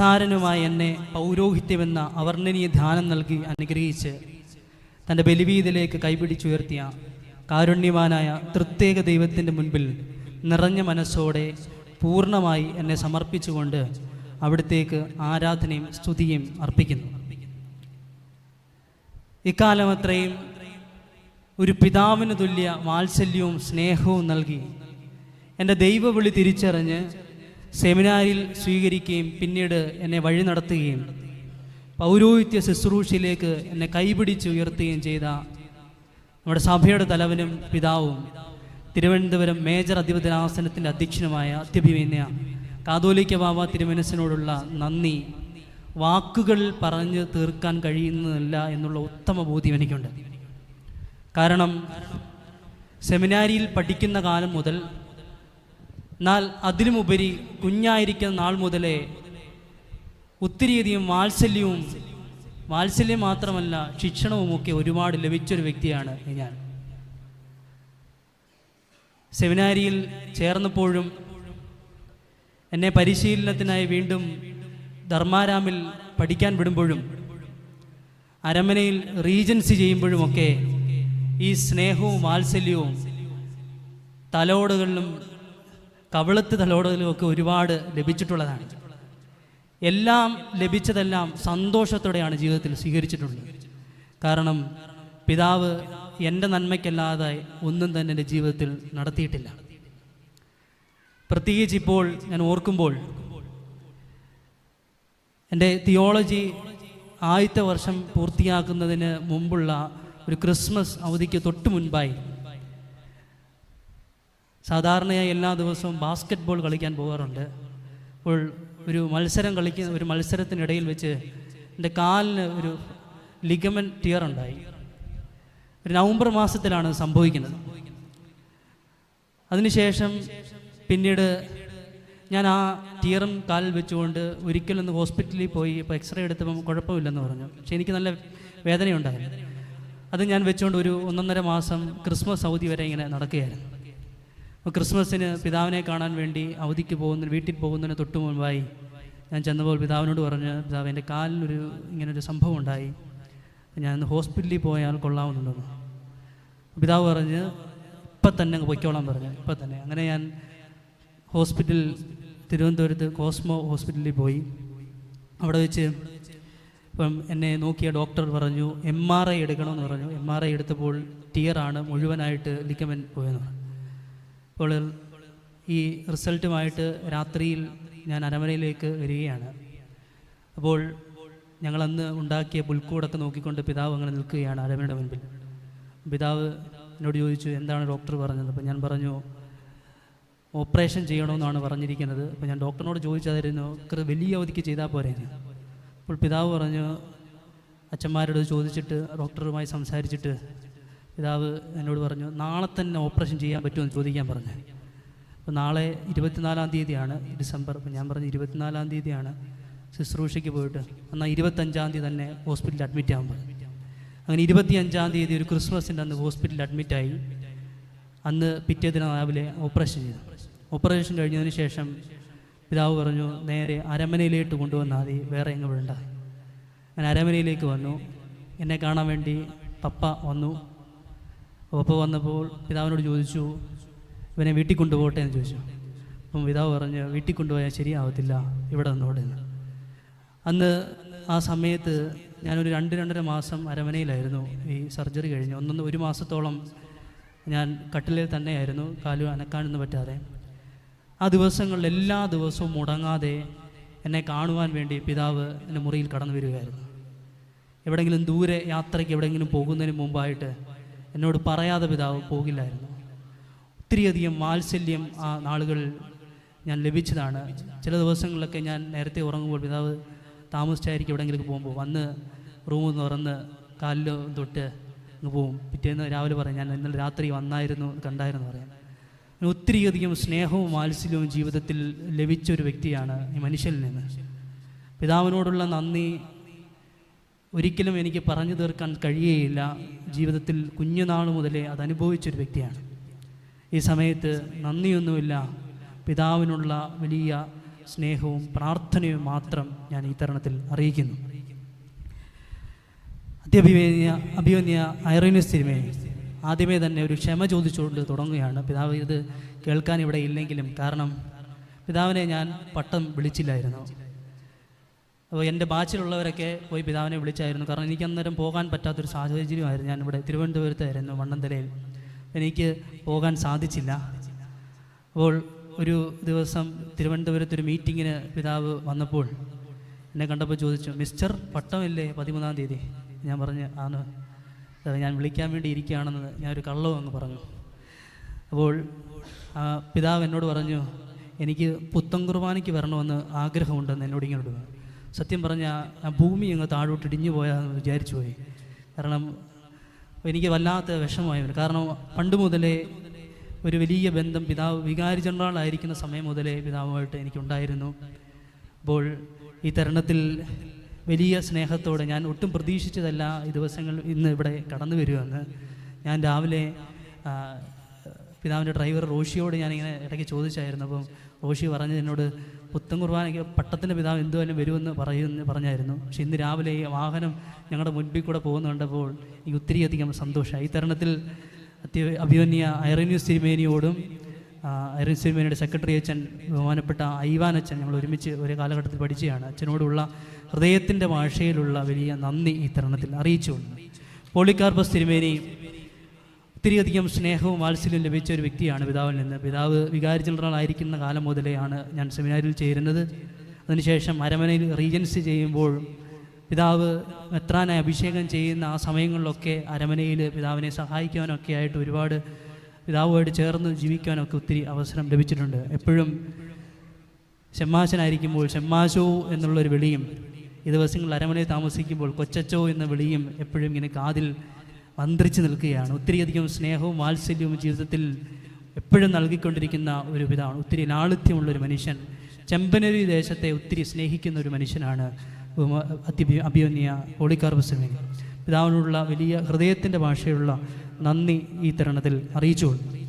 നിസാരനുമായ എന്നെ പൗരോഹിത്യമെന്ന അവർണനീയ ധ്യാനം നൽകി അനുഗ്രഹിച്ച് തന്റെ ബലിവീതിലേക്ക് കൈപിടിച്ചുയർത്തിയ കാരുണ്യവാനായ പ്രത്യേക ദൈവത്തിന്റെ മുൻപിൽ നിറഞ്ഞ മനസ്സോടെ പൂർണമായി എന്നെ സമർപ്പിച്ചുകൊണ്ട് അവിടത്തേക്ക് ആരാധനയും സ്തുതിയും അർപ്പിക്കുന്നു. ഇക്കാലം അത്രയും ഒരു പിതാവിന് തുല്യ വാത്സല്യവും സ്നേഹവും നൽകി എന്റെ ദൈവവിളി തിരിച്ചറിഞ്ഞ് സെമിനാരിൽ സ്വീകരിക്കുകയും പിന്നീട് എന്നെ വഴി നടത്തുകയും പൗരോഹിത്യ ശുശ്രൂഷയിലേക്ക് എന്നെ കൈപിടിച്ച് ഉയർത്തുകയും ചെയ്ത നമ്മുടെ സഭയുടെ തലവനും പിതാവും തിരുവനന്തപുരം മേജർ അധിപതിനാസനത്തിന്റെ അധ്യക്ഷനുമായ അത്യഭിമന്യ കാതോലിക്ക ബാബ തിരുമനസിനോടുള്ള നന്ദി. വാക്കുകൾ പറഞ്ഞ് തീർക്കാൻ കഴിയുന്നതല്ല എന്നുള്ള ഉത്തമ ബോധ്യം എനിക്കുണ്ട്. കാരണം സെമിനാരിയിൽ പഠിക്കുന്ന കാലം മുതൽ എന്നാൽ അതിലുമുപരി കുഞ്ഞായിരിക്കുന്ന നാൾ മുതലേ ഒത്തിരിയധികം വാത്സല്യവും വാത്സല്യം മാത്രമല്ല ശിക്ഷണവുമൊക്കെ ഒരുപാട് ലഭിച്ചൊരു വ്യക്തിയാണ് ഞാൻ. സെമിനാരിയിൽ ചേർന്നപ്പോഴും എന്നെ പരിശീലനത്തിനായി വീണ്ടും ധർമാരാമിൽ പഠിക്കാൻ വിടുമ്പോഴും അരമനയിൽ റീജൻസി ചെയ്യുമ്പോഴുമൊക്കെ ഈ സ്നേഹവും വാത്സല്യവും തലോടുകളിലും കവിളത്ത് തലോടലുമൊക്കെ ഒരുപാട് ലഭിച്ചിട്ടുള്ളതാണ്. എല്ലാം ലഭിച്ചതെല്ലാം സന്തോഷത്തോടെയാണ് ജീവിതത്തിൽ സ്വീകരിച്ചിട്ടുള്ളത്. കാരണം പിതാവ് എന്റെ നന്മയ്ക്കല്ലാതെ ഒന്നും തന്നെ എന്റെ ജീവിതത്തിൽ നടത്തിയിട്ടില്ല. പ്രത്യേകിച്ച് ഇപ്പോൾ ഞാൻ ഓർക്കുമ്പോൾ എന്റെ തിയോളജി ആദ്യത്തെ വർഷം പൂർത്തിയാക്കുന്നതിന് മുമ്പുള്ള ഒരു ക്രിസ്മസ് അവധിക്ക് തൊട്ട് മുൻപായി സാധാരണയായി എല്ലാ ദിവസവും ബാസ്ക്കറ്റ് ബോൾ കളിക്കാൻ പോകാറുണ്ട്. അപ്പോൾ ഒരു മത്സരം കളിക്കുന്ന ഒരു മത്സരത്തിനിടയിൽ വെച്ച് എന്റെ കാലിന് ഒരു ലിഗമൻ ടിയർ ഉണ്ടായി. ഒരു നവംബർ മാസത്തിലാണ് സംഭവിക്കുന്നത്. അതിനുശേഷം പിന്നീട് ഞാൻ ആ ടിയറും കാലിൽ വെച്ചുകൊണ്ട് ഒരിക്കലൊന്ന് ഹോസ്പിറ്റലിൽ പോയി ഇപ്പോൾ എക്സ്റേ എടുത്തപ്പം കുഴപ്പമില്ലെന്ന് പറഞ്ഞു. പക്ഷേ എനിക്ക് നല്ല വേദനയുണ്ടായിരുന്നു. അത് ഞാൻ വെച്ചുകൊണ്ട് ഒരു ഒന്നൊന്നര മാസം ക്രിസ്മസ് അവധി വരെ ഇങ്ങനെ നടക്കുകയായിരുന്നു. ക്രിസ്മസിന് പിതാവിനെ കാണാൻ വേണ്ടി അവധിക്ക് പോകുന്ന വീട്ടിൽ പോകുന്നതിന് തൊട്ട് മുൻപായി ഞാൻ ചെന്നപ്പോൾ പിതാവിനോട് പറഞ്ഞ് പിതാവ് എന്റെ കാലിനൊരു ഇങ്ങനൊരു സംഭവം ഉണ്ടായി ഞാൻ ഹോസ്പിറ്റലിൽ പോയാൽ കൊള്ളാവുന്നുണ്ടെന്ന് പിതാവ് പറഞ്ഞ് ഇപ്പം തന്നെ അങ്ങ് പൊയ്ക്കോളാൻ പറഞ്ഞു. ഇപ്പം തന്നെ. അങ്ങനെ ഞാൻ ഹോസ്പിറ്റൽ തിരുവനന്തപുരത്ത് കോസ്മോ ഹോസ്പിറ്റലിൽ പോയി. അവിടെ വെച്ച് ഇപ്പം എന്നെ നോക്കിയ ഡോക്ടർ പറഞ്ഞു എം ആർ ഐ എടുക്കണമെന്ന് പറഞ്ഞു. എം ആർ ഐ എടുത്തപ്പോൾ ടിയറാണ് മുഴുവനായിട്ട് ലിക്കമെൻ പോയെന്ന് പറഞ്ഞു. അപ്പോൾ ഈ റിസൾട്ടുമായിട്ട് രാത്രിയിൽ ഞാൻ അരമനയിലേക്ക് വരികയാണ്. അപ്പോൾ ഞങ്ങളന്ന് ഉണ്ടാക്കിയ പുൽക്കൂടൊക്കെ നോക്കിക്കൊണ്ട് പിതാവ് അങ്ങനെ നിൽക്കുകയാണ് അരമനയുടെ മുൻപിൽ. പിതാവ് എന്നോട് ചോദിച്ചു എന്താണ് ഡോക്ടർ പറഞ്ഞത്? അപ്പോൾ ഞാൻ പറഞ്ഞു ഓപ്പറേഷൻ ചെയ്യണമെന്നാണ് പറഞ്ഞിരിക്കുന്നത്. അപ്പോൾ ഞാൻ ഡോക്ടറിനോട് ചോദിച്ചതായിരുന്നു "ഇത്ര വലിയ അവധിക്ക് ചെയ്താൽ പോരെ അപ്പോൾ പിതാവ് പറഞ്ഞു അച്ഛന്മാരോട് ചോദിച്ചിട്ട് ഡോക്ടറുമായി സംസാരിച്ചിട്ട് പിതാവ് എന്നോട് പറഞ്ഞു നാളെ തന്നെ ഓപ്പറേഷൻ ചെയ്യാൻ പറ്റുമെന്ന് ചോദിക്കാൻ പറഞ്ഞു. അപ്പോൾ നാളെ ഇരുപത്തിനാലാം തീയതിയാണ് ഡിസംബർ. അപ്പോൾ ഞാൻ പറഞ്ഞു ഇരുപത്തിനാലാം തീയതിയാണ് ശുശ്രൂഷയ്ക്ക് പോയിട്ട്. എന്നാൽ ഇരുപത്തഞ്ചാം തീയതി തന്നെ ഹോസ്പിറ്റലിൽ അഡ്മിറ്റ് ആകാൻ പറഞ്ഞു. അങ്ങനെ ഇരുപത്തിയഞ്ചാം തീയതി ഒരു ക്രിസ്മസിന്റെ അന്ന് ഹോസ്പിറ്റലിൽ അഡ്മിറ്റായി അന്ന് പിറ്റേ ദിനം രാവിലെ ഓപ്പറേഷൻ ചെയ്തു. ഓപ്പറേഷൻ കഴിഞ്ഞതിന് ശേഷം പിതാവ് പറഞ്ഞു നേരെ അരമനയിലേക്ക് കൊണ്ടുവന്നാൽ മതി വേറെ എങ്ങ് വിടണ്ട. അങ്ങനെ അരമനയിലേക്ക് വന്നു. എന്നെ കാണാൻ വേണ്ടി പപ്പ വന്നു. പപ്പ വന്നപ്പോൾ പിതാവിനോട് ചോദിച്ചു ഇവനെ വീട്ടിൽ കൊണ്ടുപോകട്ടെ എന്ന് ചോദിച്ചു. അപ്പം പിതാവ് പറഞ്ഞ് വീട്ടിൽ കൊണ്ടുപോയാൽ ശരിയാവത്തില്ല ഇവിടെ നിന്നോടെ എന്ന്. അന്ന് ആ സമയത്ത് ഞാനൊരു രണ്ട് രണ്ടര മാസം അരമനയിലായിരുന്നു. ഈ സർജറി കഴിഞ്ഞ് ഒന്നൊന്ന് ഒരു മാസത്തോളം ഞാൻ കട്ടിലിൽ തന്നെയായിരുന്നു കാലു അനക്കാനൊന്നും പറ്റാതെ. ആ ദിവസങ്ങളിൽ എല്ലാ ദിവസവും മുടങ്ങാതെ എന്നെ കാണുവാൻ വേണ്ടി പിതാവ് എന്റെ മുറിയിൽ കടന്നു വരികയായിരുന്നു. എവിടെയെങ്കിലും ദൂരെ യാത്രയ്ക്ക് എവിടെയെങ്കിലും പോകുന്നതിന് മുമ്പായിട്ട് എന്നോട് പറയാതെ പിതാവ് പോകില്ലായിരുന്നു. ഒത്തിരിയധികം മാത്സല്യം ആ നാളുകളിൽ ഞാൻ ലഭിച്ചതാണ്. ചില ദിവസങ്ങളിലൊക്കെ ഞാൻ നേരത്തെ ഉറങ്ങുമ്പോൾ പിതാവ് താമസിച്ചായിരിക്കും എവിടെയെങ്കിലും പോകുമ്പോൾ വന്ന് റൂം തുറന്ന് കാലിൽ തൊട്ട് അങ്ങ് പോവും പിറ്റേന്ന് രാവിലെ പറയും ഞാൻ ഇന്നലെ രാത്രി വന്നായിരുന്നു കണ്ടായിരുന്നു പറയാം. ഒത്തിരിയധികം സ്നേഹവും മാത്സല്യവും ജീവിതത്തിൽ ലഭിച്ച ഒരു വ്യക്തിയാണ് ഈ മനുഷ്യനിൽ നിന്ന്. പിതാവിനോടുള്ള നന്ദി ഒരിക്കലും എനിക്ക് പറഞ്ഞു തീർക്കാൻ കഴിയുകയില്ല ജീവിതത്തിൽ കുഞ്ഞുനാൾ മുതലേ അത് അനുഭവിച്ചൊരു വ്യക്തിയാണ്. ഈ സമയത്ത് നന്ദിയൊന്നുമില്ല. പിതാവിനുള്ള വലിയ സ്നേഹവും പ്രാർത്ഥനയും മാത്രം ഞാൻ ഈ തരണത്തിൽ അറിയിക്കുന്നു. അത്യഭിമേന്യ അഭിമന്യ ഐറീനസ് തിരുമേനി ആദ്യമേ തന്നെ ഒരു ക്ഷമ ചോദിച്ചുകൊണ്ട് തുടങ്ങുകയാണ്. പിതാവ് ഇത് കേൾക്കാൻ ഇവിടെ ഇല്ലെങ്കിലും കാരണം പിതാവിനെ ഞാൻ പട്ടം വിളിച്ചില്ലായിരുന്നു. അപ്പോൾ എന്റെ ബാച്ചിലുള്ളവരൊക്കെ പോയി പിതാവിനെ വിളിച്ചായിരുന്നു. കാരണം എനിക്ക് അന്നേരം പോകാൻ പറ്റാത്തൊരു സാഹചര്യമായിരുന്നു ഞാൻ ഇവിടെ തിരുവനന്തപുരത്തായിരുന്നു വണ്ണന്തലയിൽ. എനിക്ക് പോകാൻ സാധിച്ചില്ല. അപ്പോൾ ഒരു ദിവസം തിരുവനന്തപുരത്തൊരു മീറ്റിങ്ങിന് പിതാവ് വന്നപ്പോൾ എന്നെ കണ്ടപ്പോൾ ചോദിച്ചു മിസ്റ്റർ പട്ടമില്ലേ പതിമൂന്നാം തീയതി? ഞാൻ പറഞ്ഞു ആണ്. ഞാൻ വിളിക്കാൻ വേണ്ടി ഇരിക്കുകയാണെന്ന് കള്ളവും അങ്ങ് പറഞ്ഞു. അപ്പോൾ പിതാവ് എന്നോട് പറഞ്ഞു എനിക്ക് പുത്തൻ കുർബാനയ്ക്ക് വരണമെന്ന് ആഗ്രഹമുണ്ടെന്ന് എന്നോട് ഇങ്ങോട്ട് പറഞ്ഞു. സത്യം പറഞ്ഞാൽ ഭൂമി അങ്ങ് താഴോട്ട് ഇടിഞ്ഞു പോയാന്ന് വിചാരിച്ചു പോയി. കാരണം എനിക്ക് വല്ലാത്ത വിഷമമായിരുന്നു. കാരണം പണ്ട് മുതലേ ഒരു വലിയ ബന്ധം പിതാവ് വികാരി ജനറൽ ആയിരിക്കുന്ന സമയം മുതലേ പിതാവുമായിട്ട് എനിക്കുണ്ടായിരുന്നു. അപ്പോൾ ഈ തരുണത്തിൽ വലിയ സ്നേഹത്തോടെ ഞാൻ ഒട്ടും പ്രതീക്ഷിച്ചതല്ല ഈ ദിവസങ്ങൾ ഇന്ന് ഇവിടെ കടന്നു വരുമെന്ന് ഞാൻ രാവിലെ പിതാവിന്റെ ഡ്രൈവർ റോഷിയോട് ഞാനിങ്ങനെ ഇടയ്ക്ക് ചോദിച്ചായിരുന്നു. അപ്പം റോഷി പറഞ്ഞത് എന്നോട് പുത്തൻ കുർബാനയ്ക്ക് പട്ടത്തിന്റെ പിതാവ് എന്തുവരെ വരുമെന്ന് പറയുമെന്ന് പറഞ്ഞായിരുന്നു. പക്ഷേ ഇന്ന് രാവിലെ ഈ വാഹനം ഞങ്ങളുടെ മുൻപിൽ കൂടെ പോകുന്ന കണ്ടപ്പോൾ എനിക്ക് ഒത്തിരിയധികം സന്തോഷമായി. ഈ തരുണത്തിൽ അത്യ അഭിമന്യ ഐറന്യൂസ് തിരുമേനിയോടും ഐറന്യൂസ് തിരുമേനിയുടെ സെക്രട്ടറി അച്ഛൻ ബഹുമാനപ്പെട്ട ഐവാൻ അച്ഛൻ ഞങ്ങൾ ഒരുമിച്ച് ഒരു കാലഘട്ടത്തിൽ പഠിച്ചതാണ് അച്ഛനോടുള്ള ഹൃദയത്തിന്റെ ഭാഷയിലുള്ള വലിയ നന്ദി ഈ തരണത്തിൽ അറിയിച്ചുകൊണ്ട്. പോളിക്കാർബസ് തിരുമേനി ഒത്തിരിയധികം സ്നേഹവും വാത്സല്യവും ലഭിച്ച ഒരു വ്യക്തിയാണ് പിതാവിൽ നിന്ന്. പിതാവ് വികാരി ജനറൽ ആയിരിക്കുന്ന കാലം മുതലെയാണ് ഞാൻ സെമിനാരിൽ ചേരുന്നത്. അതിനുശേഷം അരമനയിൽ റീജൻസി ചെയ്യുമ്പോൾ പിതാവ് മെത്രാനായി അഭിഷേകം ചെയ്യുന്ന ആ സമയങ്ങളിലൊക്കെ അരമനയിൽ പിതാവിനെ സഹായിക്കാനൊക്കെ ആയിട്ട് ഒരുപാട് പിതാവുമായിട്ട് ചേർന്ന് ജീവിക്കാനൊക്കെ ഒത്തിരി അവസരം ലഭിച്ചിട്ടുണ്ട്. എപ്പോഴും ഷെമ്മാശനായിരിക്കുമ്പോൾ ഷെമ്മാശോ എന്നുള്ളൊരു വിളിയും ഈ ദിവസങ്ങളിൽ അരമനയിൽ താമസിക്കുമ്പോൾ കൊച്ചച്ചോ എന്ന വിളിയും എപ്പോഴും ഇങ്ങനെ കാതിൽ മന്ത്രിച്ച് നിൽക്കുകയാണ്. ഒത്തിരിയധികം സ്നേഹവും വാത്സല്യവും ജീവിതത്തിൽ എപ്പോഴും നൽകിക്കൊണ്ടിരിക്കുന്ന ഒരു പിതാവാണ്. ഒത്തിരി ലാളിത്യമുള്ള ഒരു മനുഷ്യൻ. ചെമ്പനരി ദേശത്തെ ഒത്തിരി സ്നേഹിക്കുന്ന ഒരു മനുഷ്യനാണ് അതി അഭിമന്യ ഹോളിക്കാർബസ്മേനി പിതാവിനുള്ള വലിയ ഹൃദയത്തിന്റെ ഭാഷയുള്ള നന്ദി ഈ തരണത്തിൽ അറിയിച്ചുകൊള്ളു.